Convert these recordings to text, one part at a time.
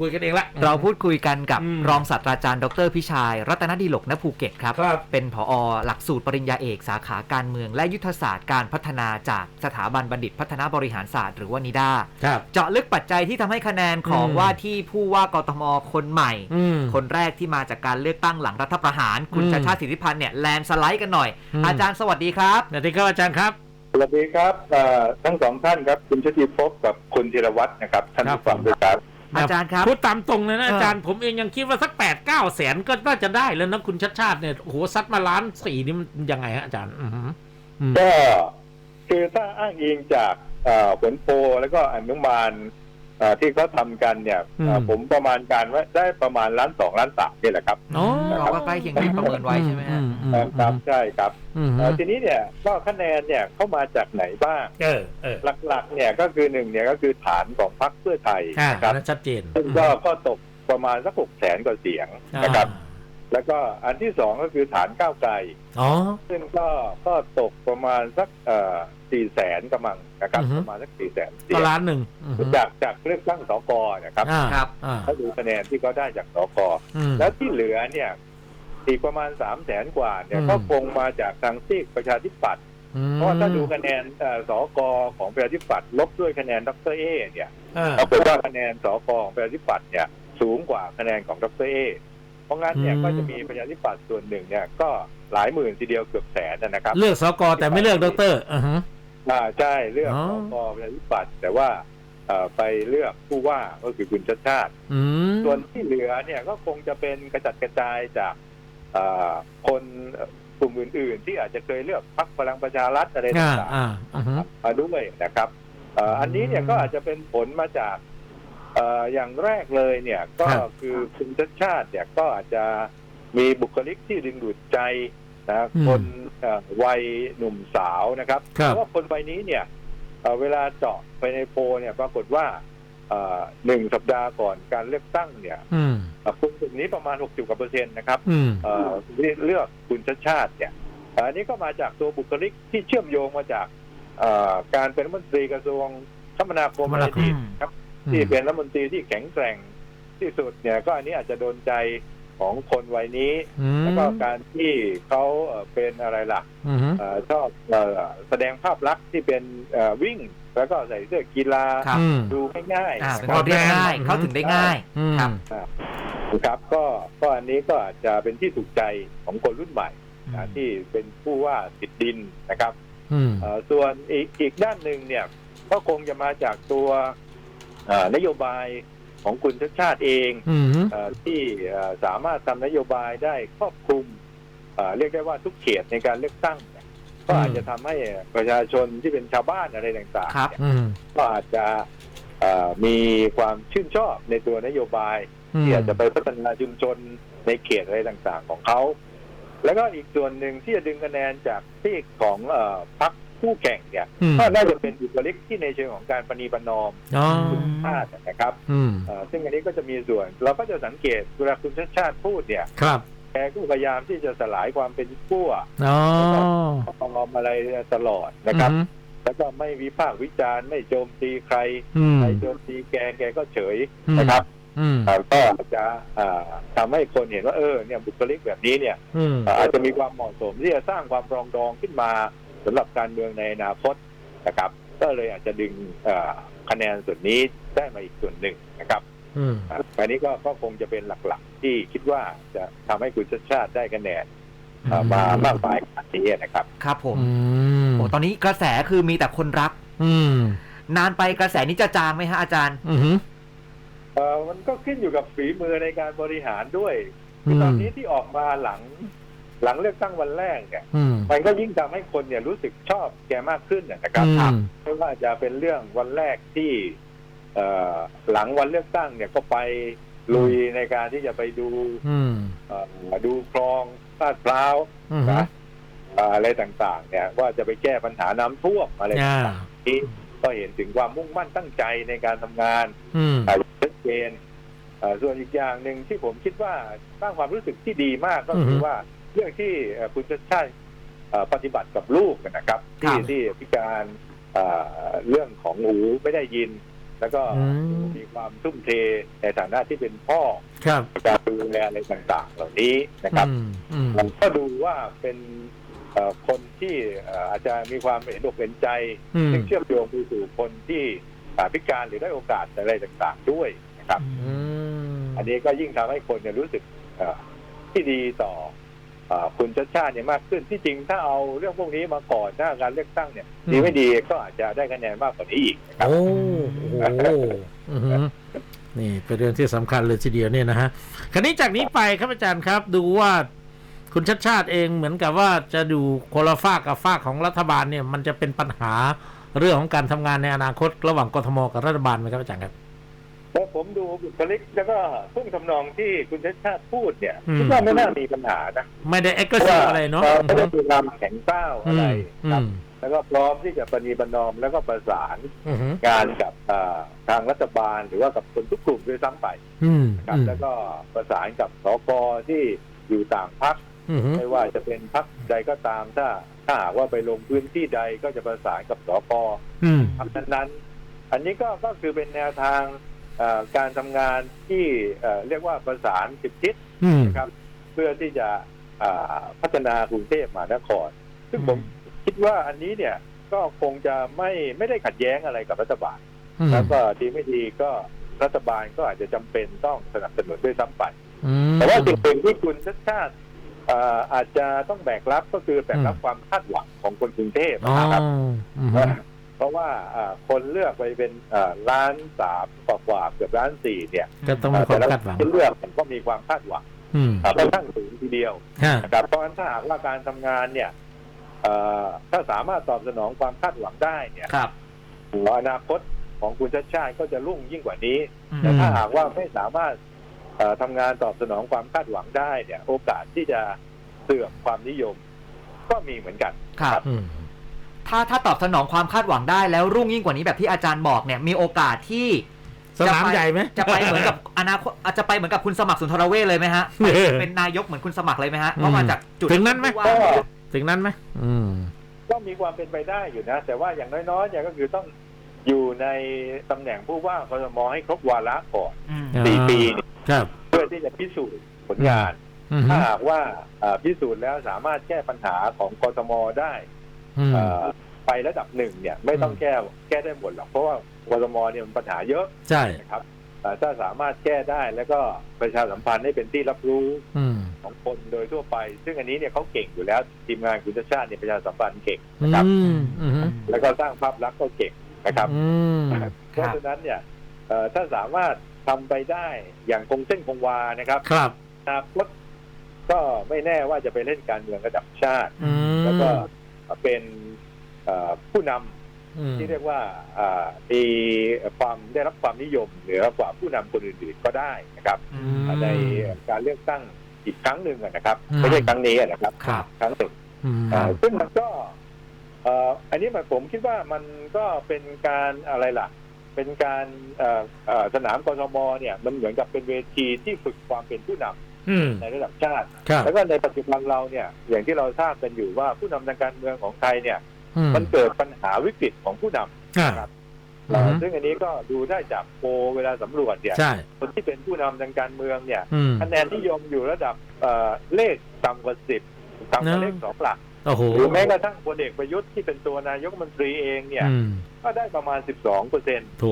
คุยกันเองละ เราพูดคุยกันกับอืมรองศาสตราจารย์ดรพิชัย รัตนดีหลกณภูเก็ตครับ ครับ เป็นผอหลักสูตรปริญญาเอกสาขาการเมือง และยุทธศาสตร์การพัฒนาจากสถาบันบัณฑิตพัฒนาบริหารศาสตร์หรือว่านิด้าครับ เจาะลึกปัจจัยที่ทำให้คะแนนของอืม ว่าที่ผู้ว่ากทมคนใหม่ อืม คนแรกที่มาจากการเลือกตั้งหลังรัฐประหาร คุณอืมชาติชาติสิทธิพันธ์เนี่ยแลนด์สไลด์กันหน่อย อืม อาจารย์สวัสดีครับ สวัสดีครับอาจารย์ครับ สวัสดีครับเอ่อทั้งสองท่านครับ คุณชติภพกับคุณธีรวัตรนะครับท่านครับ ผู้ฟังด้วยครับ อาจารย์ครับพูดตามตรงเลยนะเออออาจารย์ผมเองยังคิดว่าสักแปดเก้าแสนก็น่าจะได้แล้วนะคุณชัดชาติเนี่ยโอ้โหซัดมาล้านสี่นี่มันยังไงฮะอาจารย์อือหืออืมก็คือถ้าอ้างอิงจากเอ่อผลโพลแล้วก็อนุมานเอ่อ ที่เขาทำกันเนี่ยเอ่อผมประมาณการว่าได้ประมาณล้านสองล้านสามนี่แหละครับโอ้เราก็ใกล้เคียงที่ประเมินไว้ใช่ไหมฮะอือืครับครับใช่ครับอืมเอ่อทีนี้เนี่ยก็คะแนนเนี่ยเข้ามาจากไหนบ้างเออเออหลักๆ เนี่ยก็คือหนึ่งเนี่ยก็คือฐานของพรรคเพื่อไทยอ่านะครับนั่นชัดเจนซึ่งก็ก็ตกประมาณสักหกแสนกว่าเสียงนะครับแล้วก็อันที่สองก็คือฐานก้าวไกลอ๋อซึ่งก็ก็ตกประมาณสักเอ่อ สี่แสนกำลังนะครับอือฮึ ประมาณสักสี่แสนเสีก็ยงล้านหนึ่งอือหือจากจากเลือกตั้งสกนะครับอ่าครับอ่าถ้าดูคะแนนที่เขาได้จากสก อืม แล้วที่เหลือเนี่ยอีกประมาณสามแสนกว่าเนี่ยอืม ก็คงมาจากทางซีกประชาธิปัตย์อืมเพราะว่าถ้าดูคะแนนเอ่อสกของประชาธิปัตย์ลบด้วยคะแนนดรเอเนี่ยอ่า ปรากฏว่าคะแนนสกของประชาธิปัตย์เนี่ยสูงกว่าคะแนนของดรเอเพราะงั้นเนี่ยอืม ก็จะมีประชาธิปัตย์ส่วนหนึ่งเนี่ยก็หลายหมื่นทีเดียวเกือบแสนนะครับ เลือกสกแต่ไม่เลือกดรอือหื ออ่าใช่เลือกอ๋อ สกประชาธิปัตย์แต่ว่าเอ่อไปเลือกผู้ว่าก็คือคุณชาติชาติ อืมส่วนที่เหลือเนี่ยก็คงจะเป็นกระจัดกระจายจากเอ่อคนกลุ่มอื่น ๆ ที่อาจจะเคยเลือกพรรคพลังประชารัฐอะไรอ่าต่างอ่าอือหือๆมาด้วยนะครับเอ่ออันนี้เนี่ยก็อาจจะเป็นผลมาจากเอ่ออย่างแรกเลยเนี่ยก็ครับ คือคุณชาติชาติเนี่ยก็อาจจะมีบุคลิกที่ดึงดูดใจนะอืมคนเอ่อ วัยหนุ่มสาวนะครับครับเพราะว่าคนวัยนี้เนี่ยเอ่อเวลาเจาะไปในโพลเนี่ยปรากฏว่าเอ่อหนึ่งสัปดาห์ก่อนการเลือกตั้งเนี่ยอืมเอ่อคนกลุ่มนี้ประมาณ 60กว่าเปอร์เซ็นต์นะครับอืมเอ่อที่เลือกคุณชาติชาติเนี่ยเอ่ออันนี้ก็มาจากตัวบุคลิกที่เชื่อมโยงมาจากเอ่อการเป็นรัฐมนตรีกระทรวงคมนาคมคมนาคมในอดีตครับ ที่เป็นรัฐมนตรีที่แข็งแกร่งที่สุดเนี่ย ก็อันนี้อาจจะโดนใจ ของคนวัยนี้ อืมแล้วก็การที่เขาเอ่อเป็นอะไรล่ะอือหือเอ่อชอบเอ่อแสดงภาพลักษณ์ที่เป็นเอ่อวิ่ง แล้วก็ใส่เสื้อกีฬาครับ อืม ดูง่ายอ่าๆเป็นคนเรียกง่ายอืมเข้าถึงได้ง่าย อืม ครับนะครับก็ก็อันนี้ก็อาจจะเป็นที่ถูกใจของคนรุ่นใหม่นะที่เป็นผู้ว่าติดดินนะครับ อืม เอ่อส่วนอีกอีกด้านหนึ่งเนี่ยก็คงจะมาจากตัวเอ่อนโยบาย ของคุณชาติชาติเองอืมเอ่อที่เอ่อสามารถทำนโยบายได้ครอบคลุมเอ่อเรียกได้ว่าทุกเขตในการเลือกตั้งเนี่ยก็อาจจะทำให้ประชาชนที่เป็นชาวบ้านอะไรต่างๆครับเนี่ยอืมก็อาจจะเอ่อมีความชื่นชอบในตัวนโยบายอืมที่อาจจะไปพัฒนาชุมชนในเขตอะไรต่างๆของเขา แล้วก็อีกส่วนหนึ่งที่จะดึงคะแนนจากที่ของเอ่อพรรค คู่แข่งเนี่ยอืม ก็น่าจะเป็นบุคลิกที่ในเชิงของการปณีประนอมอ๋อคุณชาตินะครับอืมเอ่อซึ่งอันนี้ก็จะมีส่วน เราก็จะสังเกตเวลาคุณชาติชาติพูดเนี่ย ครับแกก็พยายามที่จะสลายความเป็นขั้วอ๋อปลอมอะไรตลอดนะครับ อืมแล้วก็ไม่วิพากษ์วิจารณ์ไม่โจมตีใครอืมใครโจมตีแกแกก็เฉยอืมนะครับอืมอ่าก็อาจจะอ่าทำให้คนเห็นว่าเออเนี่ยบุคลิกแบบนี้เนี่ย อืมอ่าอาจจะมีความเหมาะสมที่จะสร้างความปรองดองขึ้นมา สำหรับการเมืองในอนาคตนะครับ ก็เลยอาจจะดึงอ่าคะแนนส่วนนี้ได้มาอีกส่วนหนึ่งนะครับอืมอ่าอันนี้ก็ก็คงจะเป็นหลักๆ ที่คิดว่าจะทำให้คุณชาติชาติได้คะแนนอ่ามามากมายขนาดนี้นะครับ ครับผมอืมโอ้ตอนนี้กระแสคือมีแต่คนรัก อืมนานไปกระแสนี้จะจางไหมฮะอาจารย์ อืมเอ่อมันก็ขึ้นอยู่กับฝีมือในการบริหารด้วยอืคือมตอนนี้ที่ออกมาหลัง หลังเลือกตั้งวันแรกเนี่ยอืม มันก็ยิ่งทำให้คนเนี่ยรู้สึกชอบแกมากขึ้นนะครับอืม ไม่ว่าจะเป็นเรื่องวันแรกที่เอ่อหลังวันเลือกตั้งเนี่ยก็ไปลุยในการที่จะไปดูอืมเอ่อดูคลองลาดพร้าวอืมนะเอ่ออะไรต่างๆ เนี่ย ว่าจะไปแก้ปัญหาน้ำท่วมอะไรอ่าต่างๆนี้ก็เห็นถึงความมุ่งมั่นตั้งใจในการทำงาน อืม อ่าชัดเจนเอ่อส่วนอีกอย่างหนึ่งที่ผมคิดว่าสร้างความรู้สึกที่ดีมากก็คือว่า เรื่องที่เอ่อคุณชาติชาติเอ่อปฏิบัติกับลูกนะครับครัที่บที่พิการเอ่อเรื่องของหูไม่ได้ยิน แล้วก็อืมมีความทุ่มเทในฐานะที่เป็นพ่อครับการดูแลอะไรต่างๆ เหล่านี้นะครับอืมอืมผมก็ดูว่าเป็นเอ่อคนที่เอ่ออาจจะมีความเห็นอกเห็นใจอืมซึ่งเชื่อมโยงไปสู่คนที่อ่าพิการหรือได้โอกาสอะไรต่างๆด้วยนะครับอืมอันนี้ก็ยิ่งทำให้คนเนี่ยรู้สึกเอ่อที่ดีต่อเอ่อ คุณชัดชาติเนี่ยมากขึ้นที่จริงถ้าเอาเรื่องพวกนี้มาก่อนหน้าการเลือกตั้งเนี่ยดีไม่ดีก็อาจจะได้คะแนนมากกว่านี้อีกนะครับ โอ้โหอื้อหือนี่เป็นเรื่องที่สำคัญเลยทีเดียวเนี่ยนะฮะคราวนี้จากนี้ไปครับอาจารย์ครับ ดูว่าคุณชัดชาติเองเหมือนกับว่าจะดูคนละฝากกับฝากของรัฐบาลเนี่ย มันจะเป็นปัญหาเรื่องของการทำงานในอนาคตระหว่างกทมกับรัฐบาลไหมครับอาจารย์ครับ แล้วผมดูบุคลิกแล้วก็ทุ่งทำนองที่คุณชัดชาติพูดเนี่ยอืม คิดว่าไม่น่ามีปัญหานะไม่ได้เอ็กซ์ซีอะไรเนาะไม่ได้มีความแข็งกร้าวอือะไรมอืครับมแล้วก็พร้อมที่จะประนีประนอมแล้วก็ประสานอืมงานกับอ่าทางรัฐบาลหรือว่ากับคนทุกกลุ่มด้วยซ้ำไปอืมนะครับแล้วก็ประสานกับสกที่อยู่ต่างพัก อืมไม่ว่าจะเป็นพักใดก็ตามถ้าถ้าหากว่าไปลงพื้นที่ใดก็จะประสานกับสกอืม พักนั้นๆอันนี้ก็ก็คือเป็นแนวทางเอ่อ การทำงานที่เอ่อเรียกว่าประสานสิบทิศอืมนะครับ เพื่อที่จะอ่าพัฒนากรุงเทพมหานคร ซึ่งผมคิดว่าอันนี้เนี่ยก็คงจะไม่ไม่ได้ขัดแย้งอะไรกับรัฐบาล แล้วก็ดีไม่ดีก็รัฐบาลก็อาจจะจำเป็นต้องสนับสนุนด้วยซ้ำไปอืมแต่ว่าสิ่งหนึ่งที่คุณชัดชาติเอ่ออาจจะต้องแบกรับก็คือแบกรับอืมความคาดหวังของคนกรุงเทพอ๋อนะครับอืม เพราะว่าอ่าคนเลือกไปเป็นอ่าล้านสามกว่าๆเกือบล้านสี่เนี่ยก็ต้องมีความคาดหวังที่เลือกมันก็มีความคาดหวังอืมอ่าค่อนข้างสูงทีเดียวฮะนะครับเพราะฉะนั้นถ้าหากว่าการทำงานเนี่ยเอ่อถ้าสามารถตอบสนองความคาดหวังได้เนี่ยครับอนาคตของคุณชัดชาติก็จะรุ่งยิ่งกว่านี้อืมแต่ถ้าหากว่าไม่สามารถเอ่อทำงานตอบสนองความคาดหวังได้เนี่ย โอกาสที่จะเสื่อมความนิยม ก็มีเหมือนกันครับอืม ถ้าถ้าตอบสนองความคาดหวังได้แล้วรุ่งยิ่งกว่านี้แบบที่อาจารย์บอกเนี่ยมีโอกาสที่สนามใหญ่ไหมจะไปเหมือนกับอนาคตอาจจะไปเหมือนกับคุณสมัครสุนทรเวชเลยไหมฮะเออเป็นนายกเหมือนคุณสมัครเลยไหมฮะเพราะมาจากจุดถึงนั้นไหมที่ว่าก็ถึงนั้นไหมอืมก็มีความเป็นไปได้อยู่นะ แต่ว่าอย่างน้อยๆเนี่ยก็คือต้องอยู่ในตำแหน่งผู้ว่ากทมให้ครบวาระก่อนอืมอ่าสี่ปีเนี่ยครับเพื่อที่จะพิสูจน์ผลงานอืมถ้าหากว่าเอ่อพิสูจน์แล้วสามารถแก้ปัญหาของกทมได้อืมเอ่อ ไประดับหนึ่งเนี่ยไม่ต้องอืมแก้แก้ได้หมดหรอกเพราะว่ากทมเนี่ยมันปัญหาเยอะใช่นะครับเอ่อถ้าสามารถแก้ได้แล้วก็ประชาสัมพันธ์ให้เป็นที่รับรู้อืมของคนโดยทั่วไป ซึ่งอันนี้เนี่ยเขาเก่งอยู่แล้วทีมงานคุณชาติชาติเนี่ยประชาสัมพันธ์เก่งอืนะครับมอืมแล้วก็สร้างภาพลักษณ์ก็เก่งนะครับอืมเพราะฉะนั้นเนี่ยเอ่อถ้าสามารถทำไปได้อย่างคงเส้นคงวานะครับ ครับอนาคตก็ไม่แน่ว่าจะไปเล่นการเมืองระดับชาติอืมแล้วก็ เป็นเอ่อผู้นำอืมที่เรียกว่าอ่ามีความได้รับความนิยมเหนือกว่าผู้นำคนอื่นๆก็ได้นะครับอือืมมในการเลือกตั้งอีกครั้งหนึ่งอะนะครับอืมไม่ใช่ครั้งนี้อะนะครับครับ ครั้งหนึ่งอืมอ่าซึ่งมันก็เอ่ออันนี้มันผมคิดว่ามันก็เป็นการอะไรล่ะ เป็นการเอ่อเอ่อสนามกทมเนี่ย มันเหมือนกับเป็นเวทีที่ฝึกความเป็นผู้นำ อืม ในระดับชาติ ครับ แล้วก็ในปัจจุบันเราเนี่ยอย่างที่เราทราบกันอยู่ว่าผู้นำทางการเมืองของไทยเนี่ย อืมมันเกิดปัญหาวิกฤตของผู้นำอ่าครับอืเอ่อมซึ่งอันนี้ก็ดูได้จากโพลเวลาสำรวจเนี่ย ใช่ คนที่เป็นผู้นำทางการเมืองเนี่ยอืม คะแนนนิยมอยู่ระดับเอ่อเลขต่ำกว่าสิบต่ำกว่าเนอะเลขสองหลัก โอ้โหหรือแม้กระทั่งพลเอกประยุทธ์ที่เป็นตัวนายกรัฐมนตรีเองเนี่ย อืมก็ได้ประมาณ 12เปอร์เซ็นต์โถ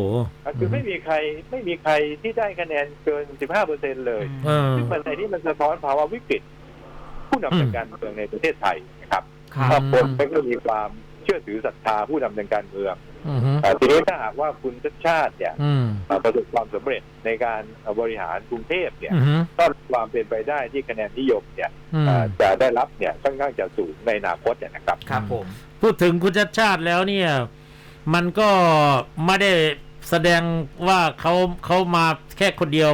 คือไม่มีใครไม่มีใครที่ได้คะแนนเกิน 15เปอร์เซ็นต์เลยเออ ซึ่งมันในนี้มันสะท้อนภาวะวิกฤต ผู้นำทางการเมืองในประเทศไทยนะครับครับก็คนไม่ก็มีความเชื่อถือศรัทธาผู้นำทางการเมือง อืมแต่ทีนี้ถ้าหากว่าคุณชัดชาติเนี่ยอืมเอ่อประสบความสำเร็จในการเอ่อบริหารกรุงเทพเนี่ยอืมก็มีความเป็นไปได้ที่คะแนนนิยมเนี่ยอืมเอ่อจะได้รับเนี่ยค่อนข้างจะสูงในอนาคตเนี่ยนะครับ ครับผม พูดถึงคุณชัดชาติแล้วเนี่ย มันก็ไม่ได้แสดงว่าเขาเขามาแค่คนเดียว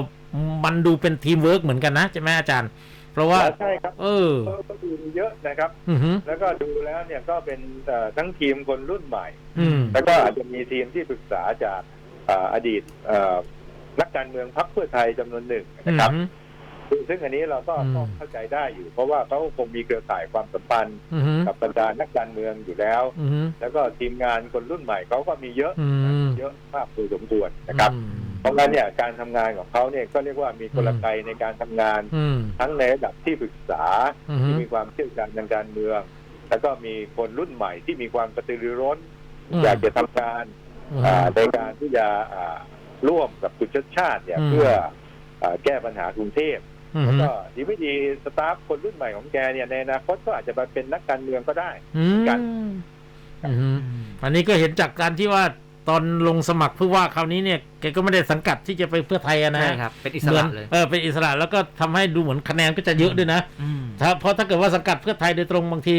มันดูเป็นทีมเวิร์กเหมือนกันนะใช่ไหมอาจารย์ เพราะว่า ใช่ครับเออ ก็ก็ดูเยอะนะครับ อืมแล้วก็ดูแล้วเนี่ยก็เป็นเอ่อทั้งทีมคนรุ่นใหม่ อืม แล้วก็อาจจะมีทีมที่ปรึกษาจากเอ่ออดีตเอ่อนักการเมืองพรรคเพื่อไทยจำนวนหนึ่งนะครับอืมซึ่งอันนี้เราก็อืมต้องเข้าใจได้อยู่ เพราะว่าเขาคงมีเครือข่ายความสัมพันธ์อือฮึกับบรรดานักการเมืองอยู่แล้ว อือฮึแล้วก็ทีมงานคนรุ่นใหม่เขาก็มีเยอะอืม เยอะมากพอสมควรนะครับ อืม เพราะงั้นเนี่ยการทำงานของเขาเนี่ยก็เรียกว่ามีกลไกในการทำงานอืมทั้งในระดับที่ปรึกษาอือฮึที่มีความเชี่ยวชาญทางการเมือง แล้วก็มีคนรุ่นใหม่ที่มีความกระตือรือร้นอืมอยากจะทำงานอืมอ่าในการที่จะอ่าร่วมกับคุณชาติชาติเนี่ยอืมเพื่ออ่าแก้ปัญหากรุงเทพอืมแล้วก็ดีไม่ดีสตาฟคนรุ่นใหม่ของแกเนี่ยในอนาคตก็อาจจะมาเป็นนักการเมืองก็ได้อืมกันอืมอันนี้ก็เห็นจากการที่ว่า ตอนลงสมัครผู้ว่าคราวนี้เนี่ยแกก็ไม่ได้สังกัดที่จะไปเพื่อไทยอะนะใช่ครับเป็นอิสหมืระนเลยเออเป็นอิสระแล้วก็ทำให้ดูเหมือนคะแนนก็จะเยอะด้วยนะอืมถ้าเพราะถ้าเกิดว่าสังกัดเพื่อไทยโดยตรงบางที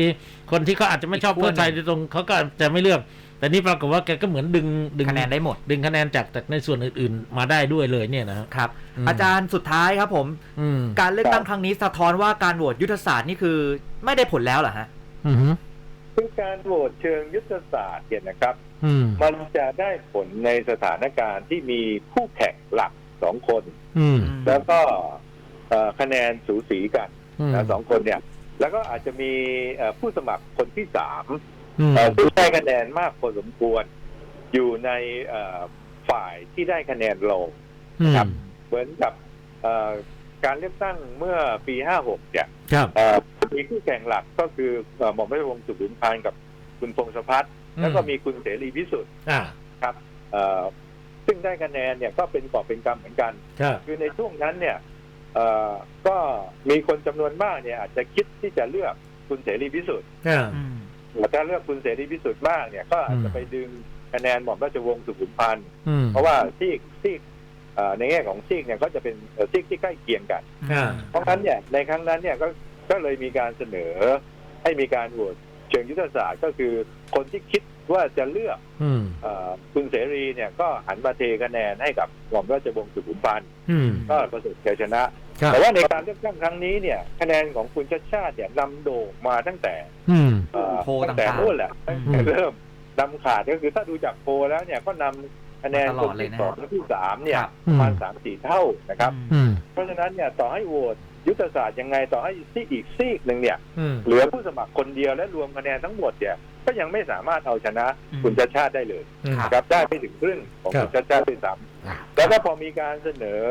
คนที่เขาอาจจะไม่ชอบอีกขั้วเพื่อไทยหนึ่โดงยตรงเขาก็จะไม่เลือก แต่นี่ปรากฏว่าแกก็เหมือนดึงดึงคะแนนได้หมด ดึงคะแนนจากจากในส่วนอื่น ๆ มาได้ด้วยเลยเนี่ยนะครับครับอืมอาจารย์สุดท้ายครับผมอืมการเลือกตั้งครั้งนี้สะท้อนว่าการโหวตยุทธศาสตร์นี่คือไม่ได้ผลแล้วเหรอฮะอืมฮึซึ่งการโหวตเชิงยุทธศาสตร์เนี่ยนะครับ อืมมันจะได้ผลในสถานการณ์ที่มีคู่แข่งหลักสองคน อืมแล้วก็เอ่อคะแนนสูสีกันอืมนะสองคนเนี่ย แล้วก็อาจจะมีเอ่อผู้สมัครคนที่สามอืมเอ่อซึ่งได้คะแนนมากพอสมควร อยู่ในเอ่อฝ่ายที่ได้คะแนนลง ครับ เหมือนกับเอ่อการเลือกตั้งเมื่อปี 56 เนี่ยครับ เอ่อมีคู่แข่งหลักก็คือเอ่อหม่อมราชวงศ์สุขุมพันธ์กับคุณพงศพัฒน์ แล้วก็มีคุณเสรีพิสุทธิ์อ่าครับเอ่อซึ่งได้คะแนนเนี่ยก็เป็นกอบเป็นกำเหมือนกันครับคือในช่วงนั้นเนี่ยเอ่อก็มีคนจำนวนมากเนี่ย อาจจะคิดที่จะเลือกคุณเสรีพิสุทธิ์อ่าอืมแต่ถ้าเลือกคุณเสรีพิสุทธิ์มากเนี่ยก็อาจจะอืมไปดึงคะแนนหม่อมราชวงศ์สุขุมพันธ์อืมเพราะว่าซีกซีกเอ่อในแง่ของซีกเนี่ยก็จะเป็นเอ่อซีกที่ใกล้เคียงกันอ่าเพราะงั้นเนี่ยในครั้งนั้นเนี่ยก็ก็เลยมีการเสนอให้มีการโหวต เชิงยุทธศาสตร์ก็คือคนที่คิดว่าจะเลือกอืมเอ่อคุณเสรีเนี่ยก็หันมาเทคะแนนให้กับหม่อมราชวงศ์สุขุมพันธ์อืมก็ประสบชัยชนะครับแต่ว่าในการเลือกตั้งครั้งนี้เนี่ย คะแนนของคุณชาติชาติเนี่ยนำโด่งมาตั้งแต่อืมเอ่อโพลตั้งแต่ต่างๆนู่นแหละตั้งอืแต่มเริ่มนำขาดก็คือถ้าดูจากโพลแล้วเนี่ยก็นำคะแนนมาตคลอนดเลยที่นะสองและที่สามเนี่ยครับประมาณสามสี่เท่านะครับอืมเพราะฉะนั้นเนี่ยต่อให้โหวต ยุทธศาสตร์ยังไงต่อให้ซีกอีกซีกหนึ่งเนี่ย อืม เหลือผู้สมัครคนเดียวและรวมคะแนนทั้งหมดเนี่ย ก็ยังไม่สามารถเอาชนะอืม คุณชาติชาติได้เลยอืมครับ นะครับได้ไม่ถึงครึ่งของครับคุณชาติชาติด้วยซ้อ่าำแล้วก็พอมีการเสนอ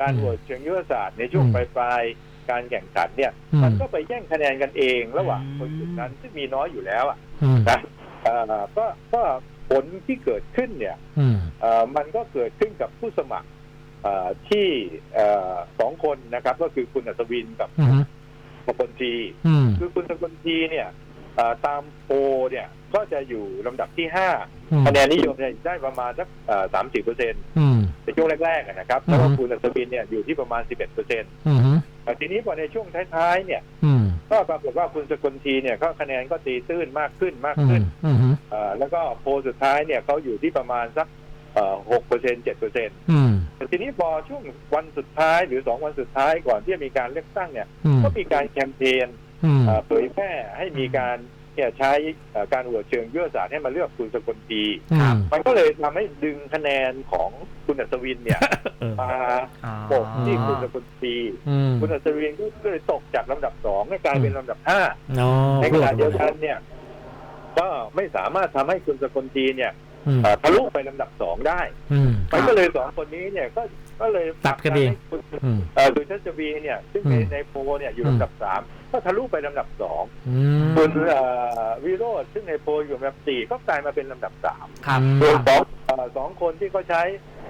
การอืมโหวตเชิงยุทธศาสตร์ในช่วงอืมปลายๆการแข่งขันเนี่ย อืม มันก็ไปแย่งคะแนนกันเองระหว่างอืมคนกลุ่มนั้นซึ่งมีน้อยอยู่แล้วอะอืมนะเอ่อก็ก็ผลที่เกิดขึ้นเนี่ย อืม เอ่อมันก็เกิดขึ้นกับผู้สมัครเอ่อ ที่เอ่อสองคนนะครับ ก็คือคุณอัศวินกับอืมสกลทีอืมคือคุณสกลทีเนี่ยเอ่อตามโพลเนี่ยก็จะอยู่ลำดับที่ห้าอืมคะแนนนิยมเนี่ยได้ประมาณสักสามสิบเปอร์เซ็นต์อืมในช่วงแรกๆอะนะครับอืมแล้วก็คุณอัศวินเนี่ยอยู่ที่ประมาณสิบเอ็ดเปอร์เซ็นต์อืมทีนี้พอในช่วงท้ายๆเนี่ยอืมก็ปรากฏว่าคุณสกลทีเนี่ยก็คะแนนก็ตีตื้นมากขึ้นมากอืขึ้นมอืมเอ่อแล้วก็โพลสุดท้ายเนี่ยเขาอยู่ที่ประมาณสักหกเปอร์เซ็นเจ็ดเปอร์เซ็นต์อืม แต่ทีนี้พอช่วงวันสุดท้ายหรือสองวันสุดท้ายก่อนที่จะมีการเลือกตั้งเนี่ย อืม ก็มีการแคมเปญอืม เอ่อเผยแพร่ให้มีการเนี่ยใช้เอ่อการโหวตเชิงยุทธศาสตร์ให้มาเลือกคุณสกลทีครับ มันก็เลยทำให้ดึงคะแนนของคุณอัศวินเนี่ยเออมาอ๋อโปกที่คุณสกลทีอืมคุณอัศวินก็เลยตกจากลำดับสองให้กลายเป็นลำดับห้า อ๋อในขณะเดียวกันเนี่ย ก็ไม่สามารถทำให้คุณสกลทีเนี่ยอืมเอ่อ ทะลุไปลำดับสองได้อืมมันก็เลยสองคนนี้เนี่ยก็ก็เลยตัดกันเองให้คุณอืมเอ่อดุชัชวีเนี่ย ซึ่งในอืมในโพลเนี่ยอยู่ลำดับสามก็ทะลุไปลำดับสองอืมส่วนเอ่อวิโรจน์ซึ่งในโพลอยู่ลำดับสี่ก็กลายมาเป็นลำดับสามครับส่วนสองเอ่อสองคนที่เขาใช้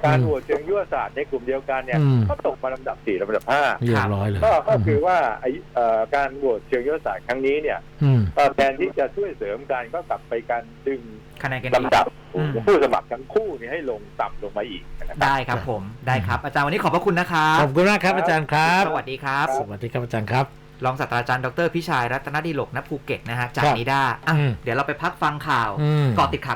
การอืมโหวตเชิงยุทธศาสตร์ในกลุ่มเดียวกันเนี่ยอืมก็ตกมาลำดับสี่ลำดับห้าเรียบร้อยเลยก็ก็คือว่าไอ้เอ่อการโหวตเชิงยุทธศาสตร์ครั้งนี้เนี่ยอืมเอ่อแทนที่จะช่วยเสริมกันก็กลับไปการดึง คะแนนกันลำดับอืม ผู้สมัครทั้งคู่นี่ให้ลงต่ำลงมาอีกนะครับ ได้ครับผมได้ครับ อาจารย์วันนี้ขอบพระคุณนะครับขอบคุณมากครับอาจารย์ครับ สวัสดีครับ สวัสดีครับอาจารย์ครับ รองศาสตราจารย์ดรพิชัยรัตนดิโลกณภูเก็ตนะฮะจากครับนิด้าอะอืม เดี๋ยวเราไปพักฟังข่าวอืม เกาะติดข่าว